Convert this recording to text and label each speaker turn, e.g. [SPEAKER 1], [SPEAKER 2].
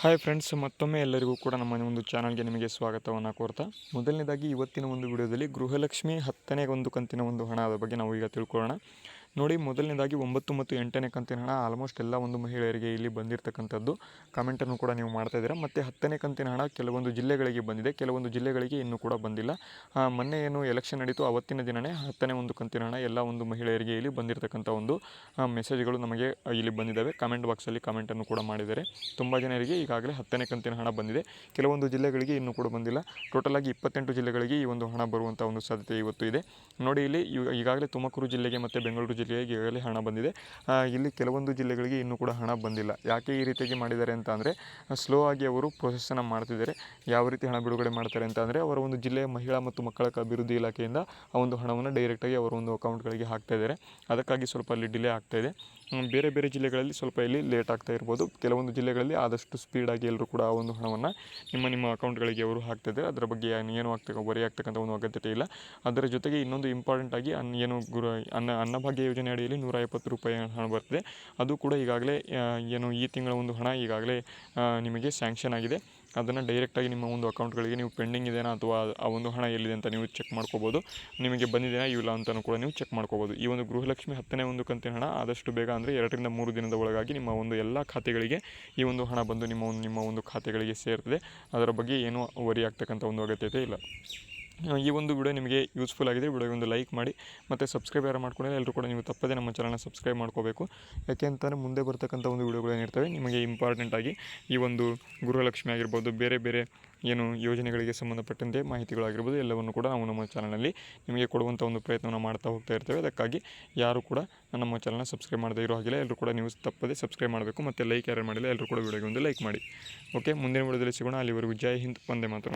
[SPEAKER 1] Hi friends ಮತ್ತೊಮ್ಮೆ ಎಲ್ಲರಿಗೂ ಕೂಡ ನಮ್ಮ ಒಂದು ಚಾನಲ್ಗೆ ನಿಮಗೆ ಸ್ವಾಗತವನ್ನು ಕೋರ್ತಾ. ಮೊದಲನೇದಾಗಿ ಇವತ್ತಿನ ಒಂದು ವಿಡಿಯೋದಲ್ಲಿ ಗೃಹಲಕ್ಷ್ಮಿ ಹತ್ತನೇ ಒಂದು ಕಂತಿನ ಒಂದು ಹಣದ ಬಗ್ಗೆ ನಾವು ಈಗ ತಿಳ್ಕೊಳ್ಳೋಣ. ನೋಡಿ, ಮೊದಲನೇದಾಗಿ ಒಂಬತ್ತು ಮತ್ತು ಎಂಟನೇ ಕಂತಿನ ಹಣ ಆಲ್ಮೋಸ್ಟ್ ಎಲ್ಲ ಒಂದು ಮಹಿಳೆಯರಿಗೆ ಇಲ್ಲಿ ಬಂದಿರತಕ್ಕಂಥದ್ದು. ಕಮೆಂಟನ್ನು ಕೂಡ ನೀವು ಮಾಡ್ತಾ ಇದ್ದೀರಾ. ಮತ್ತು ಹತ್ತನೇ ಕಂತಿನ ಹಣ ಕೆಲವೊಂದು ಜಿಲ್ಲೆಗಳಿಗೆ ಬಂದಿದೆ. ಕೆಲವೊಂದು ಜಿಲ್ಲೆಗಳಿಗೆ ಇನ್ನೂ ಕೂಡ ಬಂದಿಲ್ಲ. ಮೊನ್ನೆ ಏನು ಎಲೆಕ್ಷನ್ ನಡೀತು, ಅವತ್ತಿನ ದಿನವೇ ಹತ್ತನೇ ಒಂದು ಕಂತಿನ ಹಣ ಎಲ್ಲ ಒಂದು ಮಹಿಳೆಯರಿಗೆ ಇಲ್ಲಿ ಬಂದಿರತಕ್ಕಂಥ ಒಂದು ಮೆಸೇಜ್ಗಳು ನಮಗೆ ಇಲ್ಲಿ ಬಂದಿದ್ದಾವೆ. ಕಮೆಂಟ್ ಬಾಕ್ಸಲ್ಲಿ ಕಮೆಂಟನ್ನು ಕೂಡ ಮಾಡಿದ್ದಾರೆ. ತುಂಬ ಜನರಿಗೆ ಈಗಾಗಲೇ ಹತ್ತನೇ ಕಂತಿನ ಹಣ ಬಂದಿದೆ. ಕೆಲವೊಂದು ಜಿಲ್ಲೆಗಳಿಗೆ ಇನ್ನೂ ಕೂಡ ಬಂದಿಲ್ಲ. ಟೋಟಲ್ ಆಗಿ ಇಪ್ಪತ್ತೆಂಟು ಜಿಲ್ಲೆಗಳಿಗೆ ಈ ಒಂದು ಹಣ ಬರುವಂಥ ಒಂದು ಸಾಧ್ಯತೆ ಇವತ್ತು ಇದೆ. ನೋಡಿ, ಇಲ್ಲಿ ಈಗಾಗಲೇ ತುಮಕೂರು ಜಿಲ್ಲೆಗೆ ಮತ್ತು ಬೆಂಗಳೂರು ಜಿಲ್ಲೆಗೆ ಈಗಾಗಲೇ ಹಣ ಬಂದಿದೆ. ಇಲ್ಲಿ ಕೆಲವೊಂದು ಜಿಲ್ಲೆಗಳಿಗೆ ಇನ್ನೂ ಕೂಡ ಹಣ ಬಂದಿಲ್ಲ. ಯಾಕೆ ಈ ರೀತಿಯಾಗಿ ಮಾಡಿದ್ದಾರೆ ಅಂತ ಅಂದರೆ ಸ್ಲೋ ಆಗಿ ಅವರು ಪ್ರೊಸೆಸನ್ನು ಮಾಡ್ತಿದ್ದಾರೆ. ಯಾವ ರೀತಿ ಹಣ ಬಿಡುಗಡೆ ಮಾಡ್ತಾರೆ ಅಂತ ಅಂದರೆ, ಅವರ ಒಂದು ಜಿಲ್ಲೆಯ ಮಹಿಳಾ ಮತ್ತು ಮಕ್ಕಳ ಅಭಿವೃದ್ಧಿ ಇಲಾಖೆಯಿಂದ ಆ ಒಂದು ಹಣವನ್ನು ಡೈರೆಕ್ಟಾಗಿ ಅವರ ಒಂದು ಅಕೌಂಟ್ಗಳಿಗೆ ಹಾಕ್ತಾ ಇದ್ದಾರೆ. ಅದಕ್ಕಾಗಿ ಸ್ವಲ್ಪ ಅಲ್ಲಿ ಡಿಲೇ ಆಗ್ತಾ ಇದೆ. ಬೇರೆ ಬೇರೆ ಜಿಲ್ಲೆಗಳಲ್ಲಿ ಸ್ವಲ್ಪ ಇಲ್ಲಿ ಲೇಟ್ ಆಗ್ತಾ ಇರ್ಬೋದು. ಕೆಲವೊಂದು ಜಿಲ್ಲೆಗಳಲ್ಲಿ ಆದಷ್ಟು ಸ್ಪೀಡಾಗಿ ಎಲ್ಲರೂ ಕೂಡ ಆ ಒಂದು ಹಣವನ್ನು ನಿಮ್ಮ ನಿಮ್ಮ ಅಕೌಂಟ್ಗಳಿಗೆ ಅವರು ಹಾಕ್ತಾ ಇದ್ದಾರೆ. ಅದರ ಬಗ್ಗೆ ಏನು ಆಗ್ತಕ್ಕ, ವರಿ ಆಗ್ತಕ್ಕಂಥ ಒಂದು ಅಗತ್ಯತೆ ಇಲ್ಲ. ಅದರ ಜೊತೆಗೆ ಇನ್ನೊಂದು ಇಂಪಾರ್ಟೆಂಟಾಗಿ ಅನ್, ಏನು ಗುರು, ಅನ್ನ ಅನ್ನಭಾಗ್ಯ ಯೋಜನೆ ಅಡಿಯಲ್ಲಿ ನೂರ ಎಪ್ಪತ್ತು ರೂಪಾಯಿ ಹಣ ಬರ್ತದೆ. ಅದು ಕೂಡ ಈಗಾಗಲೇ ಏನು ಈ ತಿಂಗಳ ಒಂದು ಹಣ ಈಗಾಗಲೇ ನಿಮಗೆ ಸ್ಯಾಂಕ್ಷನ್ ಆಗಿದೆ. ಅದನ್ನು ಡೈರೆಕ್ಟಾಗಿ ನಿಮ್ಮ ಒಂದು ಅಕೌಂಟ್ಗಳಿಗೆ ನೀವು ಪೆಂಡಿಂಗ್ ಇದೆಯಾ ಅಥವಾ ಆ ಒಂದು ಹಣ ಎಲ್ಲಿದೆ ಅಂತ ನೀವು ಚೆಕ್ ಮಾಡ್ಕೋಬೋದು. ನಿಮಗೆ ಬಂದಿದೆಯಾ ಇಲ್ಲ ಅಂತಲೂ ಕೂಡ ನೀವು ಚೆಕ್ ಮಾಡ್ಕೋಬೋದು. ಈ ಒಂದು ಗೃಹಲಕ್ಷ್ಮಿ ಹತ್ತನೇ ಒಂದು ಕಂತಿನ ಹಣ ಆದಷ್ಟು ಬೇಗ ಅಂದರೆ ಎರಡರಿಂದ ಮೂರು ದಿನದ ಒಳಗಾಗಿ ನಿಮ್ಮ ಒಂದು ಎಲ್ಲ ಖಾತೆಗಳಿಗೆ ಈ ಒಂದು ಹಣ ಬಂದು ನಿಮ್ಮ ಒಂದು ನಿಮ್ಮ ಒಂದು ಖಾತೆಗಳಿಗೆ ಸೇರ್ತದೆ. ಅದರ ಬಗ್ಗೆ ಏನೂ ವರಿ ಆಗ್ತಕ್ಕಂಥ ಒಂದು ಅಗತ್ಯತೆ ಇಲ್ಲ. ಈ ಒಂದು ವಿಡಿಯೋ ನಿಮಗೆ ಯೂಸ್ಫುಲ್ ಆಗಿದೆ. ವಿಡಿಯೋಗೆ ಒಂದು ಲೈಕ್ ಮಾಡಿ. ಮತ್ತು ಸಬ್ಸ್ಕ್ರೈಬ್ ಯಾರು ಮಾಡ್ಕೊಂಡ್ರೆ ಎಲ್ಲರೂ ಕೂಡ ನೀವು ತಪ್ಪದೇ ನಮ್ಮ ಚಾನಲ್ನ ಸಬ್ಸ್ಕ್ರೈಬ್ ಮಾಡ್ಕೋಬೇಕು. ಯಾಕೆ ಅಂತಂದರೆ ಮುಂದೆ ಬರ್ತಕ್ಕಂಥ ಒಂದು ವಿಡಿಯೋಗಳು ಏನಿರ್ತವೆ, ನಿಮಗೆ ಇಂಪಾರ್ಟೆಂಟ್ ಆಗಿ ಈ ಒಂದು ಗೃಹಲಕ್ಷ್ಮಿ ಆಗಿರ್ಬೋದು, ಬೇರೆ ಬೇರೆ ಏನು ಯೋಜನೆಗಳಿಗೆ ಸಂಬಂಧಪಟ್ಟಂತೆ ಮಾಹಿತಿಗಳಾಗಿರ್ಬೋದು ಎಲ್ಲವನ್ನು ಕೂಡ ನಾವು ನಮ್ಮ ಚಾನಲಲ್ಲಿ ನಿಮಗೆ ಕೊಡುವಂಥ ಒಂದು ಪ್ರಯತ್ನವನ್ನು ಮಾಡ್ತಾ ಹೋಗ್ತಾ ಇರ್ತೇವೆ. ಅದಕ್ಕಾಗಿ ಯಾರು ಕೂಡ ನಮ್ಮ ಚಾನಲ್ನ ಸಬ್ಸ್ಕ್ರೈಬ್ ಮಾಡದೇ ಇರೋ ಹಾಗಿಲ್ಲ ಎಲ್ಲರೂ ಕೂಡ ನೀವು ತಪ್ಪದೇ ಸಬ್ಸ್ಕ್ರೈಬ್ ಮಾಡಬೇಕು. ಮತ್ತು ಲೈಕ್ ಯಾರು ಮಾಡಿಲ್ಲ ಎಲ್ಲರೂ ಕೂಡ ವಿಡಿಯೋಗೆ ಒಂದು ಲೈಕ್ ಮಾಡಿ. ಓಕೆ ಮುಂದಿನ ವಿಡಿಯೋದಲ್ಲಿ ಸಿಗೋಣ. ಅಲ್ಲಿವರೆಗೂ ಜೈ ಹಿಂದ್ ಒಂದೇ ಮಾತು